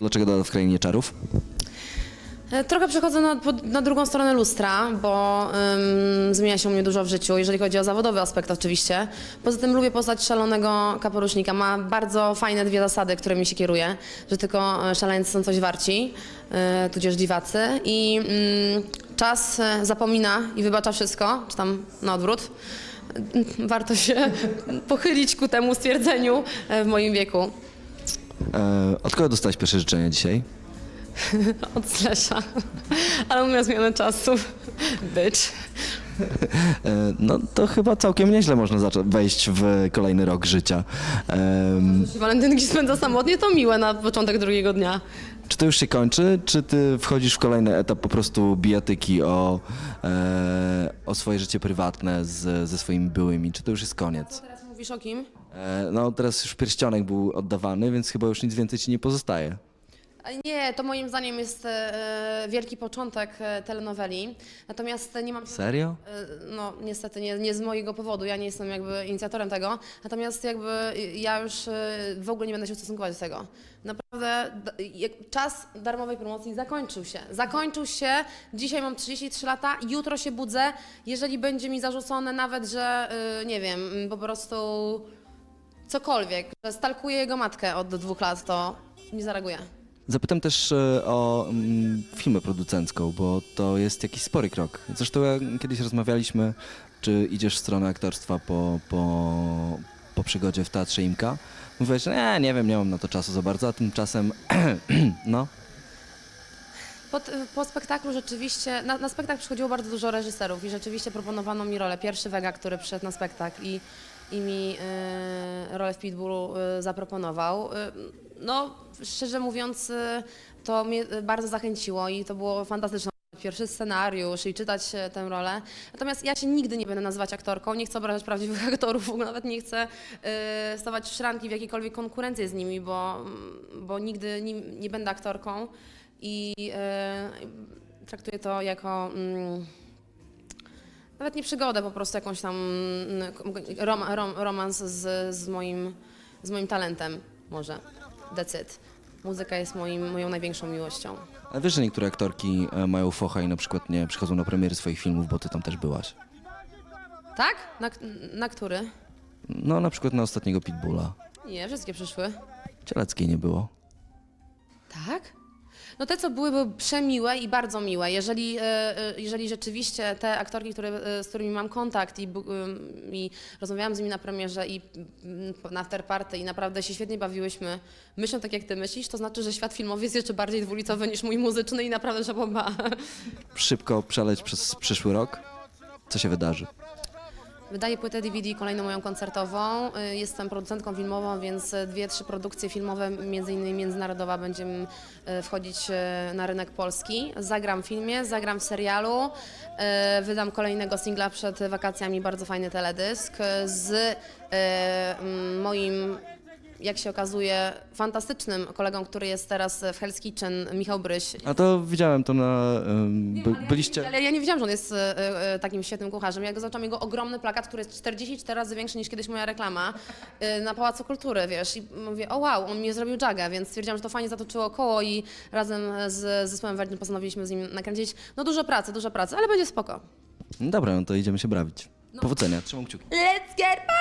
Dlaczego Doda w Krainie Czarów? E, Trochę przechodzę na, na drugą stronę lustra, bo ym, zmienia się u mnie dużo w życiu, jeżeli chodzi o zawodowy aspekt oczywiście. Poza tym lubię postać szalonego kapelusznika. Ma bardzo fajne dwie zasady, którymi się kieruje, że tylko e, szaleńcy są coś warci, e, tudzież dziwacy i mm, czas zapomina i wybacza wszystko, czy tam na odwrót. Warto się pochylić ku temu stwierdzeniu w moim wieku. E, od kogo dostałeś pierwsze życzenia dzisiaj? Od Slesza. Ale miał zmianę czasu. Bycz. E, no to chyba całkiem nieźle można zacząć wejść w kolejny rok życia. Em, Walentynki spędza samotnie, to miłe na początek drugiego dnia. czy to już się kończy, czy ty wchodzisz w kolejny etap po prostu bijatyki o, e, o swoje życie prywatne z, ze swoimi byłymi? Czy to już jest koniec? Teraz mówisz o kim? E, no teraz już pierścionek był oddawany, więc chyba już nic więcej ci nie pozostaje. Nie, to moim zdaniem jest e, wielki początek e, telenoweli. Natomiast nie mam. Serio? E, No, niestety nie, nie z mojego powodu, ja nie jestem jakby inicjatorem tego. Natomiast jakby ja już e, w ogóle nie będę się ustosunkować do tego. Naprawdę d- jak- czas darmowej promocji zakończył się. Zakończył się. Dzisiaj mam 33 lata, jutro się budzę. Jeżeli będzie mi zarzucone nawet, że e, nie wiem, m, po prostu cokolwiek, że stalkuję jego matkę od dwóch lat, to nie zareaguję. Zapytam też e, o mm, firmę producencką, bo to jest jakiś spory krok. Zresztą jak kiedyś rozmawialiśmy, czy idziesz w stronę aktorstwa po, po, po przygodzie w Teatrze Imka. Mówiłeś, że nie, nie wiem, nie mam na to czasu za bardzo, a tymczasem, no, Po, po spektaklu rzeczywiście, na, na spektakl przychodziło bardzo dużo reżyserów i rzeczywiście proponowano mi rolę. Pierwszy Wega, który przyszedł na spektakl i, i mi y, rolę w Pitbullu y, zaproponował. Y, no, szczerze mówiąc, y, to mnie bardzo zachęciło i to było fantastyczne. Pierwszy scenariusz i czytać e, tę rolę. Natomiast ja się nigdy nie będę nazywać aktorką, nie chcę obrażać prawdziwych aktorów, nawet nie chcę y, stawać w szranki w jakiejkolwiek konkurencji z nimi, bo, bo nigdy nie, nie będę aktorką i e, traktuję to jako mm, nawet nie przygodę, po prostu jakąś tam mm, rom, rom, romans z, z, moim, z moim talentem może. Decyd. Muzyka jest moim, moją największą miłością. a wiesz, że niektóre aktorki e, mają focha i na przykład nie przychodzą na premiery swoich filmów, bo ty tam też byłaś. Tak? Na, na który? No, na przykład na ostatniego Pitbulla. Nie, wszystkie przyszły. Cieleckiej nie było. Tak? No te, co były, były przemiłe i bardzo miłe. Jeżeli, e, e, jeżeli rzeczywiście te aktorki, które, e, z którymi mam kontakt i, i rozmawiałam z nimi na premierze i mm, na afterparty i naprawdę się świetnie bawiłyśmy, myślą tak jak ty myślisz, to znaczy, że świat filmowy jest jeszcze bardziej dwulicowy niż mój muzyczny i naprawdę żaboba. Szybko przeleć przez przyszły rok. Co się wydarzy? Wydaję płytę DVD, kolejną moją koncertową. Y, Jestem producentką filmową, więc dwie, trzy produkcje filmowe, między innymi międzynarodowa, będziemy wchodzić y, na rynek polski. Zagram w filmie, zagram w serialu. y, Wydam kolejnego singla przed wakacjami, bardzo fajny teledysk z moim jak się okazuje, fantastycznym kolegą, który jest teraz w Hell's Kitchen, Michał Bryś. A to widziałem to na... em, by, byliście... Ale ja nie wiedziałam, że on jest e, e, takim świetnym kucharzem. Jak zobaczyłam jego ogromny plakat, który jest 44 razy większy niż kiedyś moja reklama e, na Pałacu Kultury, wiesz, i mówię, o wow, on mi zrobił jagę, więc stwierdziłam, że to fajnie zatoczyło koło i razem z zespołem Virgin postanowiliśmy z nim nakręcić. No dużo pracy, dużo pracy, ale będzie spoko. No Dobra, no to idziemy się bawić. Powodzenia, trzymam kciuki. Let's get